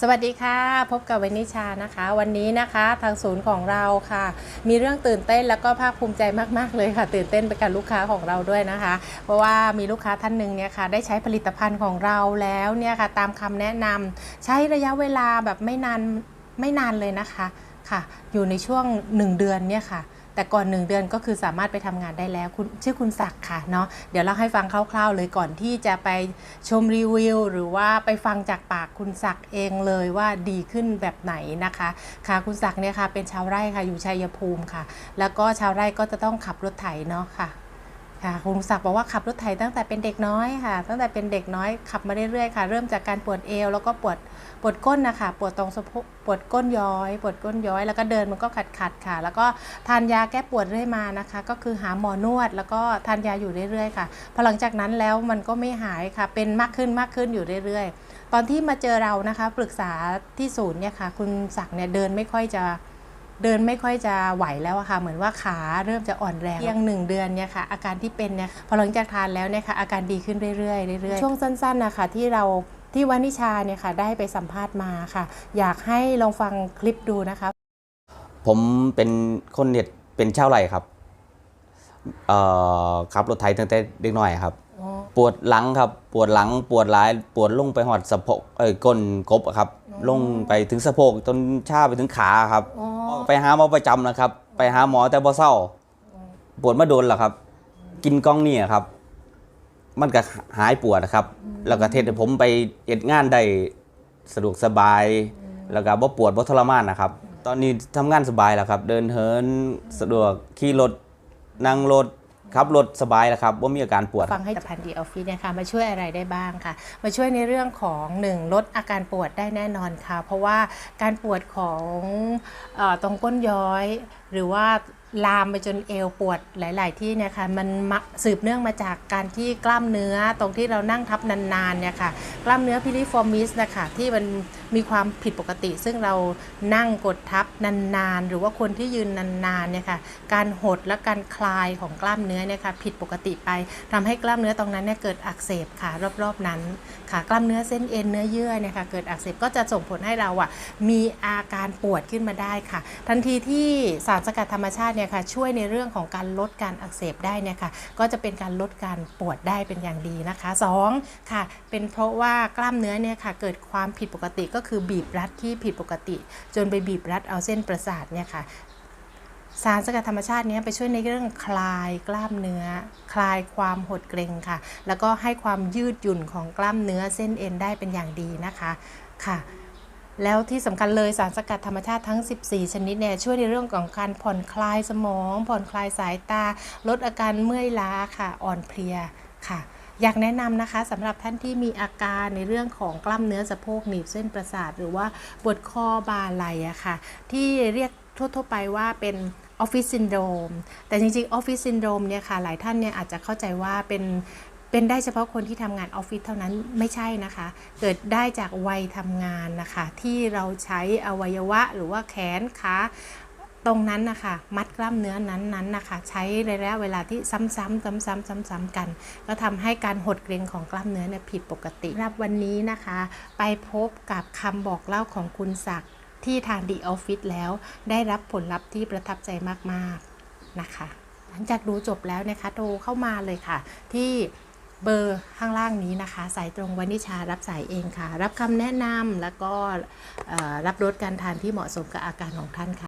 สวัสดีค่ะ พบกับเวนิชานะคะ วันนี้นะคะทางศูนย์ของเราค่ะ มีเรื่องตื่นเต้นแล้วก็ภาคภูมิใจมาก ๆ เลยค่ะ ตื่นเต้นไปกับลูกค้าของเราด้วยนะคะ เพราะว่ามีลูกค้าท่านหนึ่งเนี่ยค่ะ ได้ใช้ผลิตภัณฑ์ของเราแล้วเนี่ยค่ะ ตามคำแนะนำใช้ระยะเวลาแบบไม่นานไม่นานเลยนะคะค่ะ อยู่ในช่วง 1 เดือนเนี่ยค่ะ แต่ก่อน 1 เดือนก็คือสามารถไปทำงานได้แล้วคุณชื่อคุณศักดิ์ค่ะเนาะเดี๋ยวเราให้ฟังคร่าวๆ เลยก่อนที่จะไปชมรีวิว หรือว่าไปฟังจากปากคุณศักดิ์เองเลยว่าดีขึ้นแบบไหนนะคะ ค่ะคุณศักดิ์เนี่ยค่ะเป็นชาวไร่ค่ะอยู่ชัยภูมิค่ะ แล้วก็ชาวไร่ก็จะต้องขับรถไถเนาะค่ะ ค่ะคุณศักดิ์บอกว่าขับรถไถตั้งแต่เป็นเด็กน้อยค่ะ ตั้งแต่เป็นเด็กน้อยขับมาเรื่อยๆค่ะ เริ่มจากการปวดเอวแล้วก็ปวดปวดก้นนะคะปวดตรงสะโพกปวดก้นย้อย ปวดก้นย้อย แล้วก็เดินมันก็ขัดขัดๆค่ะ แล้วก็ทานยาแก้ปวดเรื่อยมานะคะ ก็คือหาหมอนวด แล้วก็ทานยาอยู่เรื่อยๆค่ะพอหลังจากนั้นแล้วมันก็ไม่หายค่ะ เป็นมากขึ้นมากขึ้นอยู่เรื่อยๆ ตอนที่มาเจอเรานะคะ ปรึกษาที่ศูนย์เนี่ยค่ะ คุณศักดิ์เนี่ยเดินไม่ค่อยจะ เดินไม่ค่อยจะไหวแล้วอะค่ะ เหมือนว่าขาเริ่มจะอ่อนแรงเพียงหนึ่งเดือนเนี่ยค่ะ อาการที่เป็นเนี่ยพอหลังจากทานแล้วเนี่ยค่ะอาการดีขึ้นเรื่อยๆเรื่อยๆช่วงสั้นๆนะคะที่เราที่วานิชาเนี่ยค่ะได้ไปสัมภาษณ์มาค่ะ อยากให้ลองฟังคลิปดูนะคะ ผมเป็นคนเน็ตเป็นชาวไร่ครับเอ่อขับรถไถตั้งแต่เด็กน้อยครับ ปวดหลังครับ ปวดหลังปวดหลายปวดลงไปหอดสะโพกเอ้ยก้นกบอะครับ ลงไปถึงสะโพกจนชาไปถึงขาครับ ไปหาหมอประจำนะครับ ไปหาหมอแต่บ่เศร้าปวดมาโดนแล้วครับ กินกล้องนี่ครับ มันก็หายปวดนะครับ แล้วก็เทศผมไปเอ็ดงานได้สะดวกสบาย แล้วก็บ่ปวดบ่ทรมานนะครับ ตอนนี้ทำงานสบายแล้วครับ เดินเหินสะดวกขี่รถนั่งรถ ขับรถสบายแล้วครับว่ามีอาการปวด ฟังให้พันดีออฟฟิศเนี่ยค่ะมาช่วยอะไรได้บ้างค่ะ มาช่วยในเรื่องของหนึ่งลดอาการปวดได้แน่นอนค่ะ เพราะว่าการปวดของอตรงก้นย้อยหรือว่าลามไปจนเอวปวดหลาย ๆ ที่เนี่ยค่ะมันมสืบเนื่องมาจากการที่กล้ามเนื้อตรงที่เรานั่งทับนาน ๆ เนี่ยค่ะกล้ามเนื้อพิลิฟอร์มิสนะคะที่มันมีความผิดปกติ ซึ่งเรานั่งกดทับนาน ๆ หรือว่าคนที่ยืนนาน ๆ เนี่ยค่ะการหดและการคลายของกล้ามเนื้อเนี่ยค่ะผิดปกติไปทำให้กล้ามเนื้อตรงนั้นเนี่ยเกิดอักเสบค่ะรอบ ๆ นั้นค่ะกล้ามเนื้อเส้นเอ็นเนื้อเยื่อเนี่ยค่ะเกิดอักเสบก็จะส่งผลให้เราอะมีอาการปวดขึ้นมาได้ค่ะ ทันทีที่สาารสกัดธรรมชาติเนี่ยค่ะช่วยในเรื่องของการลดการอักเสบได้เนี่ยค่ะก็จะเป็นการลดการปวดได้เป็นอย่างดีนะคะสองค่ะเป็นเพราะว่ากล้ามเนื้อเนี่ยค่ะเกิดความผิดปกติก็คือบีบรัดที่ผิดปกติ จนไปบีบรัดเอาเส้นประสาทเนี่ยค่ะสารสกัดธรรมชาติเนี้ยไปช่วยในเรื่องคลายกล้ามเนื้อ คลายความหดเกร็งค่ะ แล้วก็ให้ความยืดหยุ่นของกล้ามเนื้อเส้นเอ็นได้เป็นอย่างดีนะคะค่ะ แล้วที่สำคัญเลยสารสกัดธรรมชาติทั้ง 14 ชนิดเนี่ยช่วยในเรื่องของการผ่อนคลายสมอง ผ่อนคลายสายตา ลดอาการเมื่อยล้าค่ะ อ่อนเพลียค่ะ อยากแนะนำนะคะสำหรับท่านที่มีอาการในเรื่องของกล้ามเนื้อสะโพกหนีบเส้นประสาท หรือว่าปวดคอบ่าไหล่อะค่ะ ที่เรียกทั่วๆไปว่าเป็นออฟฟิศซินโดรมแต่จริงๆออฟฟิศซินโดรมเนี่ยค่ะหลายท่านเนี่ยอาจจะเข้าใจว่าเป็น เป็นได้เฉพาะคนที่ทำงานออฟฟิศเท่านั้นไม่ใช่นะคะ เกิดได้จากวัยทำงานนะคะ ที่เราใช้อวัยวะหรือว่าแขนขาตรงนั้นนะคะ มัดกล้ามเนื้อนั้นๆนะคะ ใช้ระยะเวลาที่ซ้ำๆซ้ำๆซ้ำๆกัน ก็ทำให้การหดเกร็งของกล้ามเนื้อเนี่ยผิดปกติรับวันนี้นะคะ ไปพบกับคำบอกเล่าของคุณศักดิ์ที่ทานดีออฟฟิศแล้ว ได้รับผลลัพธ์ที่ประทับใจมากๆนะคะ หลังจากดูจบแล้วนะคะโทรเข้ามาเลยค่ะ ที่ เบอร์ข้างล่างนี้นะคะ สายตรงวนิชารับสายเองค่ะ รับคำแนะนำแล้วก็รับลดการทานที่เหมาะสมกับอาการของท่านค่ะ